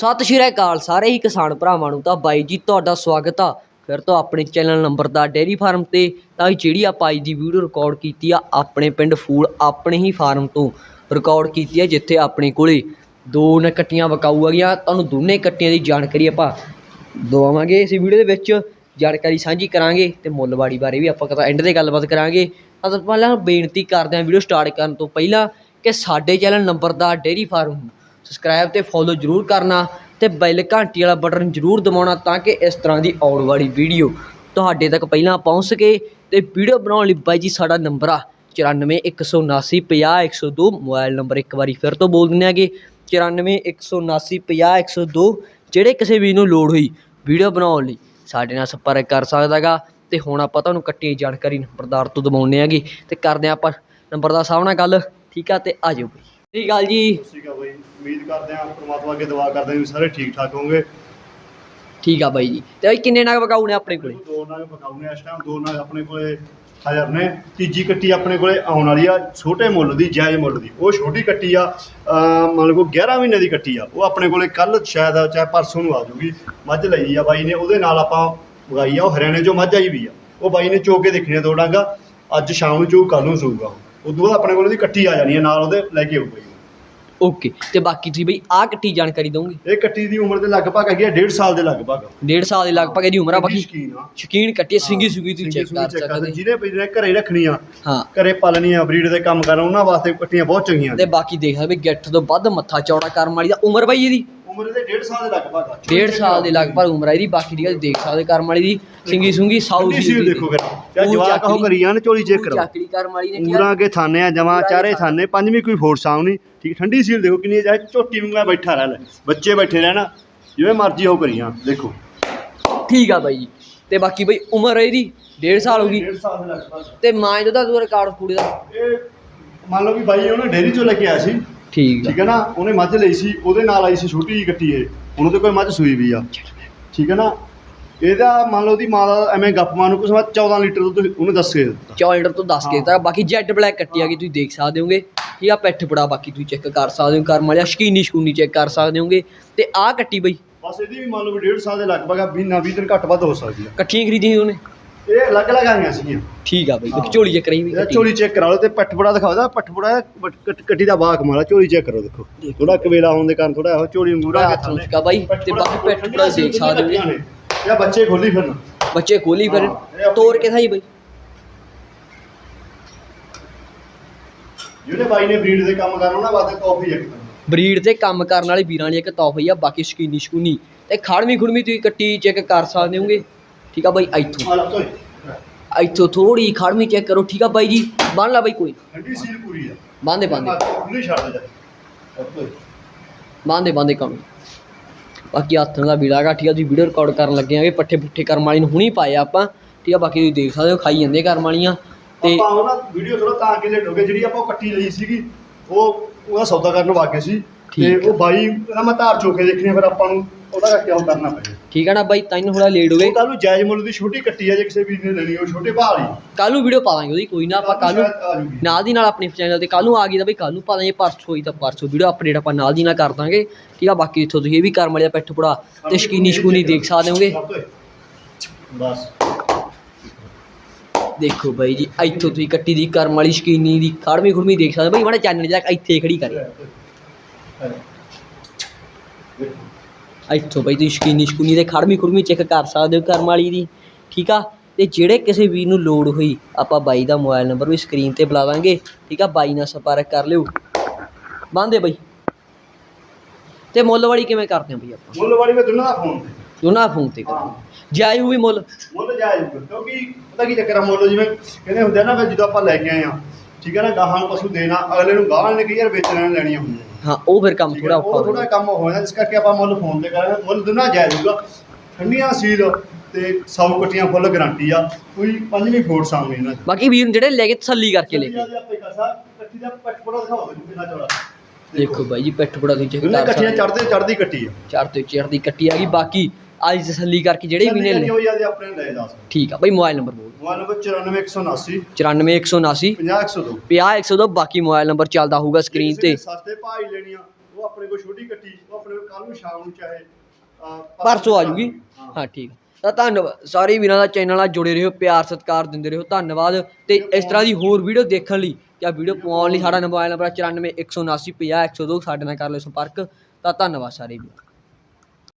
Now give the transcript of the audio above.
ਸਤਿ ਸ਼੍ਰੀ ਅਕਾਲ ਸਾਰੇ ਹੀ ਕਿਸਾਨ ਭਰਾਵਾਂ ਨੂੰ ਤਾਂ ਬਾਈ ਜੀ ਤੁਹਾਡਾ ਸਵਾਗਤ ਆ। ਫਿਰ ਤੋਂ ਆਪਣੇ ਚੈਨਲ ਨੰਬਰ ਦਾ ਡੇਅਰੀ ਫਾਰਮ ਤੇ ਤਾਂ ਜਿਹੜੀ ਆਪਾਂ ਅੱਜ ਦੀ ਵੀਡੀਓ ਰਿਕਾਰਡ ਕੀਤੀ ਆ, ਆਪਣੇ ਪਿੰਡ ਫੂਲ ਆਪਣੇ ਹੀ ਫਾਰਮ ਤੋਂ ਰਿਕਾਰਡ ਕੀਤੀ ਆ, ਜਿੱਥੇ ਆਪਣੇ ਕੋਲੇ ਦੋ ਨ ਕੱਟੀਆਂ ਵਕਾਊ ਆ ਗਈਆਂ ਤੁਹਾਨੂੰ ਦੋਨੇ ਕੱਟੀਆਂ ਦੀ ਜਾਣਕਾਰੀ ਆਪਾਂ ਦਵਾਵਾਂਗੇ ਇਸ ਵੀਡੀਓ ਦੇ ਵਿੱਚ। ਜਾਣਕਾਰੀ ਸਾਂਝੀ ਕਰਾਂਗੇ ਤੇ ਮੁੱਲਵਾੜੀ ਬਾਰੇ ਵੀ ਆਪਾਂ ਕਦਾ ਐਂਡ ਤੇ ਗੱਲਬਾਤ ਕਰਾਂਗੇ। ਤਾਂ ਪਹਿਲਾਂ ਬੇਨਤੀ ਕਰਦੇ ਹਾਂ ਵੀਡੀਓ ਸਟਾਰਟ ਕਰਨ ਤੋਂ ਪਹਿਲਾਂ ਕਿ ਸਾਡੇ ਚੈਨਲ ਨੰਬਰ ਦਾ ਡੇਅਰੀ ਫਾਰਮ ਸਬਸਕ੍ਰਾਈਬ ਤੇ ਫੋਲੋ ਜਰੂਰ ਕਰਨਾ ਤੇ ਬੈਲ ਘੰਟੀ ਵਾਲਾ ਬਟਨ ਜਰੂਰ ਦਬਾਉਣਾ ਤਾਂ ਕਿ ਇਸ ਤਰ੍ਹਾਂ ਦੀ ਆਉਣ ਵਾਲੀ ਵੀਡੀਓ ਤੁਹਾਡੇ ਤੱਕ ਪਹਿਲਾਂ ਪਹੁੰਚ ਸਕੇ ਤੇ ਵੀਡੀਓ ਬਣਾਉਣ ਲਈ ਬਾਈ ਜੀ ਸਾਡਾ ਨੰਬਰ ਆ 9417950102 ਮੋਬਾਈਲ ਨੰਬਰ ਇੱਕ ਵਾਰੀ ਫਿਰ ਤੋਂ ਬੋਲ ਦਿੰਦੇ ਆਗੇ 9417950102 ਜਿਹੜੇ ਕਿਸੇ ਵੀ ਨੂੰ ਲੋੜ ਹੋਈ ਵੀਡੀਓ ਬਣਾਉਣ ਲਈ ਸਾਡੇ ਨਾਲ ਸੰਪਰਕ ਕਰ ਸਕਦਾਗਾ ਤੇ ਹੁਣ ਆਪਾਂ ਤੁਹਾਨੂੰ ਕੱਟੀ ਜਾਣਕਾਰੀ ਨੰਬਰਦਾਰ ਤੋਂ ਦਵਾਉਂਦੇ ਆਗੇ ਤੇ ਕਰਦੇ ਹਾਂ ਆਪਾਂ ਨੰਬਰ ਦਾ ਸਾਹਮਣਾ ਗੱਲ, ਠੀਕ ਆ ਤੇ ਆ ਜਾਓ ਬਈ। ਸਤਿ ਸ਼੍ਰੀ ਅਕਾਲ ਜੀ। ਉਮੀਦ ਕਰਦੇ ਹਾਂ ਪ੍ਰਮਾਤਮਾ ਅੱਗੇ ਦੁਆ ਕਰਦੇ ਹਾਂ ਵੀ ਸਾਰੇ ਠੀਕ ਠਾਕ ਹੋਵੋਗੇ ਠੀਕ ਆ ਬਾਈ ਜੀ। ਤੇ ਬਾਈ ਕਿੰਨੇ ਨਗ ਵਕਾਊ ਨੇ ਆਪਣੇ ਕੋਲੇ? ਦੋ ਨਾਗ ਪਕਾਉਣੇ ਇਸ ਟਾਈਮ ਦੋ ਨਾਗ ਆਪਣੇ ਕੋਲੇ ਹਾਜ਼ਰ ਨੇ। ਤੀਜੀ ਕੱਟੀ ਆਪਣੇ ਕੋਲੇ ਆਉਣ ਵਾਲੀ ਆ ਛੋਟੇ ਮੁੱਲ ਦੀ ਜਾਇਜ਼ ਮੁੱਲ ਦੀ। ਉਹ ਛੋਟੀ ਕੱਟੀ ਆ ਅਹ ਮੰਨ ਲਓ 11 ਮਹੀਨੇ ਦੀ ਕੱਟੀ ਆ। ਉਹ ਆਪਣੇ ਕੋਲੇ ਕੱਲ ਸ਼ਾਇਦ ਚਾਹੇ ਪਰਸੋਂ ਨੂੰ ਆ ਜਾਊਗੀ। ਮੱਝ ਲਈ ਆ ਬਾਈ ਨੇ ਉਹਦੇ ਨਾਲ ਆਪਾਂ ਉਗਾਈ ਆ ਉਹ ਹਰਿਆਣੇ ਚੋਂ ਮੱਝ ਆਈ ਵੀ ਆ। ਉਹ ਬਾਈ ਨੇ ਚੋ ਕੇ ਦੇਖਣੀ ਆ ਦੋ ਡਾਂਗਾ। ਅੱਜ ਸ਼ਾਮ ਨੂੰ ਚੋ ਕੱਲ ਨੂੰ ਸੂਗਾ ਉਦੋਂ ਬਾਅਦ ਆਪਣੇ ਕੋਲ ਉਹਦੀ ਕੱਟੀ ਆ ਜਾਣੀ ਆ ਨਾਲ ਉਹਦੇ ਲੈ ਕੇ ਆਊਗਾ ਜੀ। ਓਕੇ ਤੇ ਬਾਕੀ ਤੁਸੀਂ ਬਈ ਆਹ ਕੱਟੀ ਜਾਣਕਾਰੀ ਦੋਗੇ ਇਹ ਕੱਟੀ ਦੀ ਉਮਰ ਦੇ ਲਗਭਗ ਹੈਗੀ ਆ 1.5 ਸਾਲ ਦੇ ਲਗਭਗ। ਡੇਢ ਸਾਲ ਦੇ ਲਗਭਗ ਇਹਦੀ ਉਮਰ ਆ ਬਾਕੀ ਸ਼ਕੀਨ ਆ। ਸ਼ਕੀਨ ਕੱਟੀ ਸਿੰਗੀ ਸੁਗੀ ਤੁਸੀਂ ਚੈੱਕ ਕਰ ਸਕਦੇ ਜਿਹਨੇ ਵੀ ਜਿਹਨੇ ਘਰੇ ਰੱਖਣੀ ਆ ਹਾਂ। ਘਰੇ ਪਾਲਣੀ ਆ ਬਰੀਡ ਦੇ ਕੰਮ ਕਰਨਾ ਉਹਨਾਂ ਵਾਸਤੇ ਕੱਟੀਆਂ ਬਹੁਤ ਚੰਗੀਆਂ ਤੇ ਬਾਕੀ ਦੇਖ ਸਕਦੇ ਵੀ ਗਿੱਠ ਤੋਂ ਵੱਧ ਮੱਥਾ ਚੌੜਾ ਕਰਨ ਵਾਲੀ ਦਾ ਉਮਰ ਬਾਈ ਇਹਦੀ। ਉਮਰ ਦੇ 1.5 ਸਾਲ ਦੇ ਲਗਭਗ ਆ। ਡੇਢ ਸਾਲ ਦੇ ਲਗਭਗ ਉਮਰ ਆ ਇਹਦੀ ਬਾਕੀ ਦੀ ਗੱਲ ਦੇਖ ਸਕਦੇ ਕਰਮ ਵਾਲੀ ਦੀ ਸਿੰਗੀ ਸੁੰਗੀ ਸਾਊ ਸੀਲ ਦੇਖੋ ਫਿਰ। ਜਾਂ ਪੂਰੀ ਜਵਾਕ ਉਹ ਚੱਕਰੀ- ਕਰੀ ਜਾਣ ਚੋਲੀ ਚੈੱਕ ਕਰੋ। ਕਰਮ ਵਾਲੀ ਨੇ ਪੂਰਾ ਕੇ ਥਾਨੇ ਆ ਜਮਾ ਚਾਰੇ ਥਾਨੇ। ਪੰਜਵੀਂ ਕੋਈ ਫੋਰਸ ਆਉਣੀ ਠੀਕ ਠੰਡੀ ਸੀਲ ਦੇਖੋ ਕਿੰਨੀ ਚਾਹੇ ਝੋਟੀ ਵਾਂਗਾ ਬੈਠਾ ਰਹਿ ਲੈ ਬੱਚੇ ਬੈਠੇ ਰਹਿਣਾ ਜਿਵੇਂ ਮਰਜ਼ੀ ਉਹ ਕਰੀ ਜਾਣ ਦੇਖੋ। ਠੀਕ ਆ ਬਾਈ ਜੀ। ਤੇ ਬਾਕੀ ਬਈ ਉਮਰ ਇਹਦੀ ਡੇਢ ਸਾਲ ਹੋ ਗਈ। 1.5 ਸਾਲ ਦੇ ਲਗਭਗ। ਤੇ ਮਾਂ ਦਾ ਤੂੰ ਰਿਕਾਰਡ ਕੂੜੇ ਦਾ। ਇਹ ਮੰਨ ਲਓ ਵੀ ਬਾਈ ਉਹਨੇ ਡੇਰੀ ਚੋਂ ਲੈ ਕੇ ਆਇਆ ਸੀ। ਠੀਕ ਆ। ਠੀਕ ਹੈ ਨਾ? ਉਹਨੇ ਮੱਝ ਲਈ ਸੀ ਉਹਦੇ ਨਾਲ ਆਈ ਸੀ ਛੋਟੀ ਜਿਹੀ ਕੱਟੀ ਇਹ। ਉਹਨੂੰ ਤੇ ਕੋਈ ਮੱਝ ਸੂਈ ਵੀ ਆ। ਠੀਕ ਹੈ ਨਾ? ਇਹਦਾ ਮੰਨ ਲਓ ਉਹਦੀ ਮਾਂ ਦਾ ਐਵੇਂ ਗੱਪ ਮਾਰ ਨੂੰ ਕੁਛ ਮੈਂ 14 ਲੀਟਰ ਦੁੱਧ ਉਹਨੇ ਦੱਸ ਕੇ ਦਿੱਤਾ। 4 ਲੀਟਰ ਤੋਂ 10 ਕੇ ਦਿੱਤਾ। ਬਾਕੀ ਜੈਡ ਬਲੈਕ ਕੱਟੀ ਆ ਗਈ ਤੁਸੀਂ ਦੇਖ ਸਕਦੇ ਹੋਗੇ। ਇਹ ਆ ਪਿੱਠ ਬੜਾ ਬਾਕੀ ਤੁਸੀਂ ਚੈੱਕ ਕਰ ਸਕਦੇ ਹੋ ਕਰਮ ਵਾਲਿਆ। ਸ਼ਕੀਨੀ ਸ਼ਕੂਨੀ ਚੈੱਕ ਕਰ ਸਕਦੇ ਹੋਗੇ। ਤੇ ਆਹ ਕੱਟੀ ਬਈ। ਬਸ ਇਹਦੀ ਵੀ ਮੰਨ ਲਓ ਵੀ 1.5 ਸਾਲ ਦੇ ਲਗਭਗ ਆ ਮਹੀਨਾ 20 ਦਿਨ ਘੱਟ ਵੱਧ ਹੋ ਸਕਦੀ ਆ। ਇਕੱਠੀਆਂ ਖਰੀਦੀਆਂ ਸੀ ਉਹਨੇ। ਇਹ ਅਲੱਗ-ਅਲੱਗ ਆਈਆਂ ਸੀਗੀਆਂ। ਠੀਕ ਆ ਬਈ ਹਾਂ। ਬਾਕੀ ਝੋਲੀ ਚੈੱਕ ਕਰੀ ਵੀ ਇਹਦਾ ਕੱਟੀ। ਝੋਲੀ ਚੈੱਕ ਕਰਾ ਲਓ ਤੇ ਪੱਠ ਬੜਾ ਦਿਖਾਉਂਦਾ ਪੱਠ ਬੜਾ ਕੱਟੀ ਦਾ ਬਾਗ ਮਾਰਾ ਝੋਲੀ ਚੈੱਕ ਕਰੋ ਦੇਖੋ। ਥੋੜਾ ਕਵੇਲਾ ਹੋਣ ਦੇ ਕਾਰਨ ਥੋੜਾ ਇਹੋ ਝੋਲੀ ਮੂਰਾ ਹੱਥ ਨੂੰ ਚੁੱਕਾ ਬਾਈ ਤੇ ਬਾਕੀ ਪਿੱਠ ਬੜਾ ਦੇਖ ਸਕਦੇ ਹੋ ਇਹ ਬੱਚੇ ਖੋਲੀ ਫਿਰਨ। ਬੱਚੇ ਖੋਲੀ ਫਿਰ ਹਾਂ, ਇਹ ਆਪਣੀ- ਤੋੜ ਕੇ ਥਾਈ ਬਈ। ਜਿਹੜੇ ਬਾਈ ਨੇ ਬਰੀਡ ਦੇ ਕੰਮ ਕਰਨਾ ਉਹਨਾਂ ਵਾਸਤੇ ਕਾਫੀ ਇੱਕ ਬਰੀਡ ਤੇ ਕੰਮ ਕਰਨ ਵਾਲੇ ਵੀਰਾਂ ਲਈ ਇੱਕ ਤੋਹਫਾ ਹੀ ਆ ਬਾਕੀ ਸ਼ਕੀਨੀ ਸ਼ਕੂਨੀ ਤੇ ਖੜਵੀਂ ਖੁੜਵੀਂ ਤੁਸੀਂ ਕੱਟੀ ਚੈੱਕ ਕਰ ਸਕਦੇ ਹੋਗੇ। ਠੀਕ ਆ ਬਾਈ ਇੱਥੋਂ। ਇੱਥੋਂ ਥੋੜੀ ਖੜਵੀਂ ਚੈੱਕ ਕਰੋ ਠੀਕ ਆ ਬਾਈ ਜੀ? ਬੰਨ ਲਾ ਬਾਈ ਕੋਈ। ਠੰਡੀ ਸੀਲ ਪੂਰੀ ਆ। ਬੰਦੇ ਬੰਦੇ ਖੁੱਲੀ ਛੱਡ ਦੇ ਜਾ ਤੋਈ ਬੰਦੇ ਬੰਦੇ ਕੰਮ। ਬਾਕੀ ਹੱਥ ਦਾ ਵੀੜਾ ਗਾ ਠੀਕ ਆ ਤੁਸੀਂ ਵੀਡੀਓ ਰਿਕਾਰਡ ਕਰਨ ਲੱਗੇ ਆਂਗੇ ਪੱਠੇ ਪੁੱਠੇ ਕਰਮ ਵਾਲੀ ਨੂੰ ਹੁਣੀ ਪਾਏ ਆਪਾਂ। ਠੀਕ ਆ ਬਾਕੀ ਤੁਸੀਂ ਦੇਖ ਸਕਦੇ ਹੋ ਖਾਈ ਜਾਂਦੇ ਕਰਮ ਵਾਲੀਆਂ। ਤੇ ਆਪਾਂ ਉਹਨਾਂ ਵੀਡੀਓ ਥੋੜਾ ਤਾਂ ਕਿ ਲੇਟ ਹੋ ਗਏ ਜਿਹੜੀ ਆਪਾਂ ਉਹ ਕੱਟੀ ਲਈ ਸੀਗੀ ਉਹ ਉਹਦਾ ਸੌਦਾ ਕਰਨ ਵਾਗੇ ਸੀ। ਤੇ ਉਹ ਬਾਈ ਕਹਿੰਦਾ ਮੈਂ ਧਾਰ ਚੋਕੇ ਦੇਖਣੀ ਫਿਰ ਆਪਾਂ ਨੂੰ। ਉਹਦਾ ਉਹ ਕਰਨਾ ਪਿਆ ਠੀਕ ਆ ਨਾ ਬਾਈ ਤਾਈਨ ਥੋੜਾ ਲੇਟ ਹੋ ਗਏ ਉਹ ਕੱਲ ਨੂੰ ਜਾਇਜ਼ ਮੁੱਲ ਦੀ ਛੋਟੀ ਕੱਟੀ ਆ ਜੇ ਕਿਸੇ ਵੀਰ ਨੇ ਲੈਣੀ ਉਹ ਛੋਟੇ ਭਾਅ ਵਾਲੀ ਕੱਲ ਨੂੰ ਵੀਡੀਓ ਪਾ ਦਾਂਗੇ ਉਹਦੀ ਕੋਈ ਨਾ ਆਪਾਂ ਕੱਲ ਨੂੰ ਸ਼ਾਇਦ ਆ ਜੂਗੀ। ਨਾਲ ਦੀ ਨਾਲ ਆਪਣੇ ਚੈਨਲ ਤੇ ਕੱਲ ਨੂੰ ਆ ਗਈ ਤਾਂ ਬਈ ਕੱਲ ਨੂੰ ਪਾ ਦਾਂਗੇ ਪਰਸੋਂ ਹੋਈ ਤਾਂ ਪਰਸੋਂ ਵੀਡੀਓ ਅਪਡੇਟ ਆਪਾਂ ਨਾਲ ਦੀ ਨਾਲ ਕਰ ਦਾਂਗੇ। ਠੀਕ ਆ ਬਾਕੀ ਇੱਥੋਂ ਤੁਸੀਂ ਇਹ ਵੀ ਕਰਮ ਵਾਲਿਆ ਪਿੱਠ ਪੁੜਾ ਤੇ ਸ਼ਕੀਨੀ ਸ਼ਕੂਨੀ ਦੇਖ ਸਕਦੇ ਹੋਗੇ। ਬਸ। ਦੇਖੋ ਬਾਈ ਜੀ ਇੱਥੋਂ ਤੁਸੀਂ ਕੱਟੀ ਦੀ ਕਰਮ ਵਾਲੀ ਸ਼ਕੀਨੀ ਦੀ ਖੜਵੀਂ ਖੁੜਵੀਂ ਦੇਖ ਸਕਦੇ ਬਾਈ ਮਾੜਾ ਚੈਨਲ ਜਿਹੜਾ ਇੱਥੇ ਖੜੀ ਕਰੇ। ਇੱਥੋਂ ਬਾਈ ਤੁਸੀਂ ਸ਼ਕੀਨੀ ਸ਼ਕੂਨੀ ਦੇ ਖੜਵੀਂ ਖੁੜਵੀਂ ਚੈੱਕ ਕਰ ਸਕਦੇ ਹੋ ਕਰਮ ਵਾਲੀ ਦੀ ਠੀਕ ਆ? ਤੇ ਜਿਹੜੇ ਕਿਸੇ ਵੀਰ ਨੂੰ ਲੋੜ ਹੋਈ ਆਪਾਂ ਬਾਈ ਦਾ ਮੋਬਾਈਲ ਨੰਬਰ ਵੀ ਸਕਰੀਨ ਤੇ ਬੁਲਾ ਦਾਂਗੇ ਠੀਕ ਆ? ਬਾਈ ਨਾਲ ਸੰਪਰਕ ਕਰ ਲਿਓ। ਬੰਦੇ ਬਾਈ। ਤੇ ਮੁੱਲਵਾੜੀ ਕਿਵੇਂ ਕਰਦੇ ਆ ਬਈ ਆਪਾਂ? ਮੁੱਲ ਵਾਲੀ ਮੈਂ ਦੋਨਾਂ ਦਾ ਫੋਨ ਤੇ। ਦੋਨਾਂ ਫੋਨ ਤੇ ਕਰਾਂਗੇ ਜਾਇਓ ਵੀ ਮੁੱਲ? ਮੁੱਲ ਜਾਇਜ਼ ਕਿਉਂਕਿ ਪਤਾ ਕੀ ਚੱਕਰ ਆ ਮੁੱਲ ਜਿਵੇਂ ਕਹਿੰਦੇ ਹੁੰਦੇ ਆ ਨਾ ਫਿਰ ਜਦੋਂ ਆਪਾਂ ਲੈ ਕੇ ਆਏ ਆ ਠੀਕ ਹੈ ਨਾ ਗਾਹਾਂ ਨੂੰ ਪਸ਼ੂ ਦੇਣਾ ਅਗਲੇ ਨੂੰ ਗਾਹਾਂ ਨੇ ਕਈ ਯਾਰ ਵੇਚਣਾ ਲੈਣੀਆਂ ਹੁੰਦੀਆਂ। ਹਾਂ ਉਹ ਫਿਰ ਕੰਮ ਥੋੜਾ ਔਖਾ ਉਹ ਥੋੜਾ ਕੰਮ ਹੋ ਜਾਂਦਾ ਇਸ ਕਰਕੇ ਆਪਾਂ ਮੁੱਲ ਫੋਨ ਤੇ ਕਰਾਂਗੇ। ਮੁੱਲ ਦੋਨਾਂ ਜਾਇਜ਼ ਹੋਊਗਾ। ਠੰਡੀਆਂ ਸੀਲ ਤੇ ਸੌ ਕੱਟੀਆਂ ਫੁੱਲ ਗਾਰੰਟੀ ਆ। ਕੋਈ ਪੰਜਵੀਂ ਫੋੜ ਸਾਹਮਣੇ ਇਹਨਾਂ ਚ ਬਾਕੀ ਵੀਰ ਜਿਹੜੇ ਲੈ ਕੇ ਤਸੱਲੀ ਕਰਕੇ ਲੈ ਕੇ। ਕੱਟੀ ਦਾ ਦਿਖਾਓ ਮੈਨੂੰ ਕਿੰਨਾ ਚੌੜਾ। ਦੇਖੋ ਬਾਈ ਜੀ ਕਰ ਕੱਟੀਆਂ ਸਕਦੇ ਚੜਦੇ ਚੜਦੀ ਕੱਟੀ ਆ। ਚਾਰ ਤੇ ਚਾਰ ਦੀ ਕੱਟੀ ਆ ਗਈ। ਬਾਕੀ ਅੱਜ ਤਸੱਲੀ ਕਰਕੇ ਜਿਹੜੇ ਵੀ ਨੇ ਲੈ ਹੋਈ ਜਾਂਦੇ ਆਪਣੇ ਲੈ ਦੱਸ ਠੀਕ ਆ ਬਾਈ ਮੋਬਾਈਲ ਨੰਬਰ ਬੋਲ। ਮੋਬਾਈਲ ਨੰਬਰ 94179 94179 50102 50102 ਬਾਕੀ ਮੋਬਾਈਲ ਨੰਬਰ ਚੱਲਦਾ ਹੋਊਗਾ ਸਕਰੀਨ ਤੇ। ਸਸਤੇ ਹੀ ਲੈਣੀਆਂ ਉਹ ਆਪਣੇ ਕੋਲ ਛੋਟੀ ਕੱਟੀ ਉਹ ਆਪਣੇ ਕੋਲ ਕੱਲ ਨੂੰ ਸ਼ਾਮ ਨੂੰ ਚਾਹੇ ਪਰਸੋਂ ਆ ਜੂਗੀ। ਹਾਂ। ਠੀਕ। ਤਾਂ ਧੰਨਵਾਦ ਸਾਰੇ ਵੀਰਾਂ ਦਾ ਚੈਨਲ ਨਾਲ ਜੁੜੇ ਰਹੋ ਪਿਆਰ ਸਤਿਕਾਰ ਦਿੰਦੇ ਰਹੋ ਧੰਨਵਾਦ। ਤੇ ਇਸ ਤਰ੍ਹਾਂ ਦੀ ਹੋਰ ਵੀਡੀਓ ਦੇਖਣ ਲਈ ਜਾਂ ਵੀਡੀਓ ਪਾਉਣ ਲਈ ਸਾਡਾ ਮੋਬਾਈਲ ਨੰਬਰ 94 179 50 102 ਸਾਡੇ ਨਾਲ ਕਰ ਲਿਓ ਸੰਪਰਕ। ਤਾਂ ਧੰਨਵਾਦ ਸਾਰੇ ਵੀਰ